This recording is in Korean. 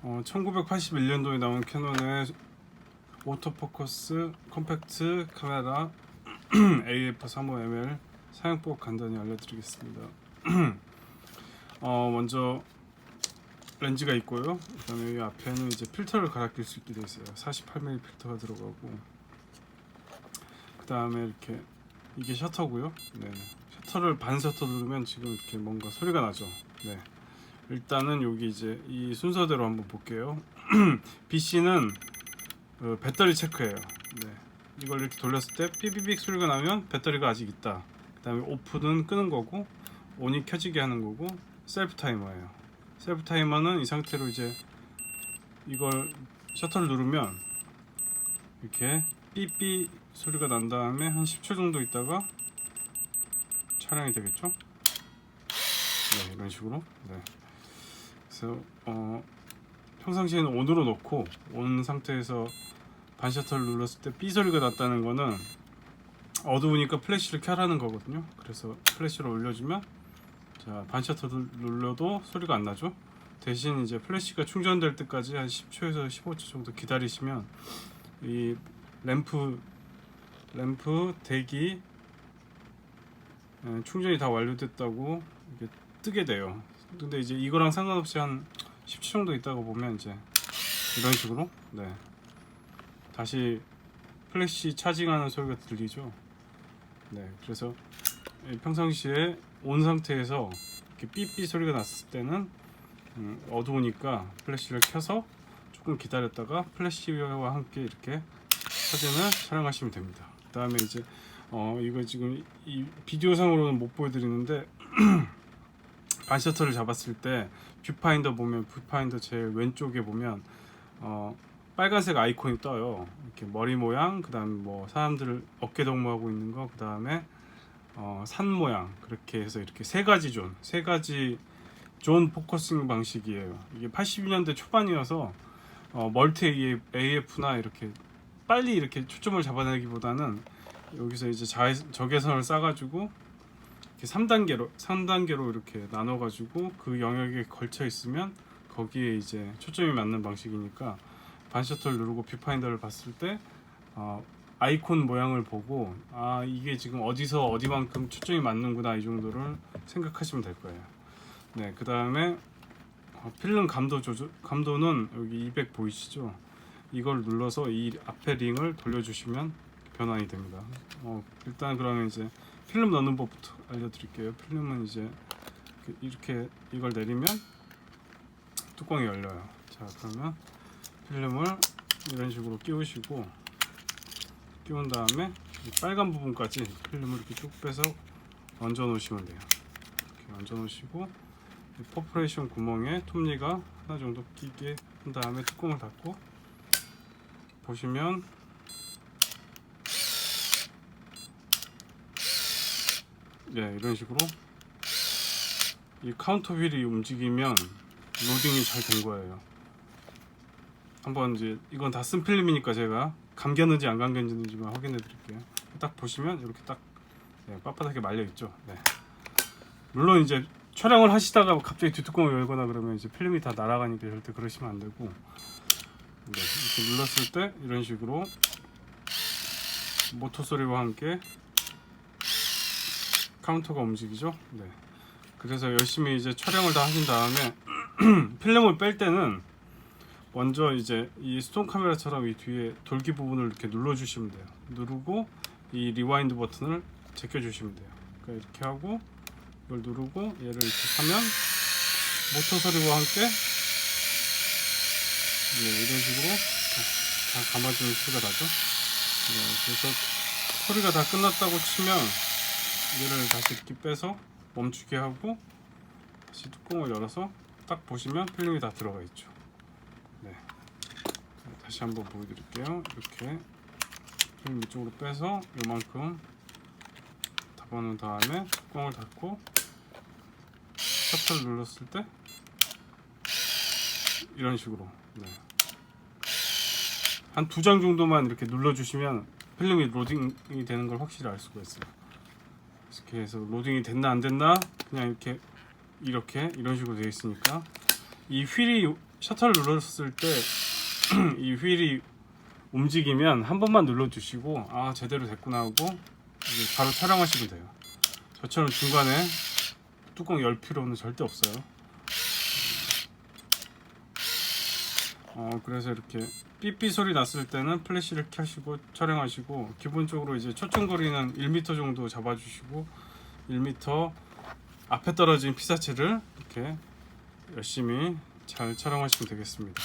어, 1981년도에 나온 캐논의 오토포커스 컴팩트 카메라 AF35mm 사용법 간단히 알려드리겠습니다. 어, 먼저 렌즈가 있고요. 그다음에 이 앞에는 이제 필터를 갈아 낄 수 있게 되어 있어요. 48mm 필터가 들어가고 그다음에 이렇게 이게 셔터고요. 네. 셔터를 반 셔터 누르면 지금 이렇게 뭔가 소리가 나죠. 네. 일단은 여기 이제 이 순서대로 한번 볼게요. BC는 어, 배터리 체크예요. 네. 이걸 이렇게 돌렸을 때 삐삐빅 소리가 나면 배터리가 아직 있다. 그 다음에 오프는 끄는 거고 온이 켜지게 하는 거고 셀프 타이머예요. 셀프 타이머는 이 상태로 이제 이걸 셔터를 누르면 이렇게 삐삐 소리가 난 다음에 한 10초 정도 있다가 촬영이 되겠죠? 네, 이런 식으로. 네. 그래서 어, 평상시에는 온으로 놓고 온 상태에서 반 셔터를 눌렀을 때삐 소리가 났다는 거는 어두우니까 플래시를 켜라는 거거든요. 그래서 플래시를 올려주면 자, 반 셔터를 눌러도 소리가 안 나죠. 대신 이제 플래시가 충전될 때까지 한 10초에서 15초 정도 기다리시면 이 램프 램프 대기 예, 충전이 다 완료됐다고 뜨게 돼요. 근데 이제 이거랑 상관없이 한 10초 정도 있다가 보면 이제 이런 식으로 네 다시 플래시 차징하는 소리가 들리죠. 네 그래서 이 평상시에 온 상태에서 이렇게 삐삐 소리가 났을 때는 음, 어두우니까 플래시를 켜서 조금 기다렸다가 플래시와 함께 이렇게 사진을 촬영하시면 됩니다. 그 다음에 이제 어 이거 지금 이 비디오상으로는 못 보여드리는데 반 셔터를 잡았을 때 뷰파인더 보면 뷰파인더 제일 왼쪽에 보면 어 빨간색 아이콘이 떠요. 이렇게 머리 모양, 그다음 뭐 사람들 어깨 동무하고 있는 거, 그다음에 어, 산 모양 그렇게 해서 이렇게 세 가지 존, 세 가지 존 포커싱 방식이에요. 이게 82년대 초반이어서 어, 멀티 AF나 이렇게 빨리 이렇게 초점을 잡아내기보다는 여기서 이제 자, 적외선을 싸가지고 이렇게 3단계로 3단계로 이렇게 나눠 가지고 그 영역에 걸쳐 있으면 거기에 이제 초점이 맞는 방식이니까 반셔터를 누르고 뷰파인더를 봤을 때 어, 아이콘 모양을 보고 아 이게 지금 어디서 어디만큼 초점이 맞는구나 이 정도를 생각하시면 될 거예요. 네, 그 다음에 어, 필름 감도 조절 감도는 여기 200 보이시죠? 이걸 눌러서 이 앞에 링을 돌려주시면 변환이 됩니다. 어, 일단 그러면 이제 필름 넣는 법부터 알려드릴게요. 필름은 이제 그- 이렇게 이걸 내리면 뚜껑이 열려요. 자 그러면 필름을 이런 식으로 끼우시고 끼운 다음에 이 빨간 부분까지 필름을 이렇게 쭉 빼서 얹어 놓으시면 돼요. 이렇게 얹어 놓으시고 이 퍼포레이션 구멍에 톱니가 하나 정도 끼게 한 다음에 뚜껑을 닫고 보시면 네 이런 식으로 이 카운터 휠이 움직이면 로딩이 잘 된 거예요. 한번 이제 이건 다 쓴 필름이니까 제가 감겼는지 안 감겼는지만 확인해 드릴게요. 딱 보시면 이렇게 딱 네, 빳빳하게 말려 있죠. 네. 물론 이제 촬영을 하시다가 갑자기 뒷뚜껑을 열거나 그러면 이제 필름이 다 날아가니까 절대 그러시면 안 되고 네, 이렇게 눌렀을 때 이런 식으로 모터 소리와 함께 카운터가 움직이죠. 네. 그래서 열심히 이제 촬영을 다 하신 다음에 필름을 뺄 때는 먼저 이제 이 스톤 카메라처럼 이 뒤에 돌기 부분을 이렇게 눌러 주시면 돼요. 누르고 이 리와인드 버튼을 제껴 주시면 돼요. 그러니까 이렇게 하고 이걸 누르고 얘를 이렇게 하면 모터 소리와 함께 네, 이런 식으로 다 감아주는 소리가 나죠. 네, 그래서 소리가 다 끝났다고 치면 얘를 다시 이렇게 빼서 멈추게 하고 다시 뚜껑을 열어서 딱 보시면 필름이 다 들어가 있죠. 네. 자, 다시 한번 보여드릴게요. 이렇게 필름 이쪽으로 빼서 요만큼 잡아놓은 다음에 뚜껑을 닫고 셔터를 눌렀을 때 이런 식으로 네. 한두 장 정도만 이렇게 눌러주시면 필름이 로딩이 되는 걸 확실히 알 수가 있어요. 이렇게 해서 로딩이 됐나 안 됐나 그냥 이렇게 이렇게 이런 식으로 되어 있으니까 이 휠이 셔터를 눌렀을 때 이 휠이 움직이면 한 번만 눌러주시고 아 제대로 됐구나 하고 바로 촬영하시면 돼요. 저처럼 중간에 뚜껑 열 필요는 절대 없어요. 어 그래서 이렇게 삐삐 소리 났을 때는 플래시를 켜시고 촬영하시고 기본적으로 이제 초점거리는 1m 정도 잡아주시고 1m 앞에 떨어진 피사체를 이렇게 열심히 잘 촬영하시면 되겠습니다.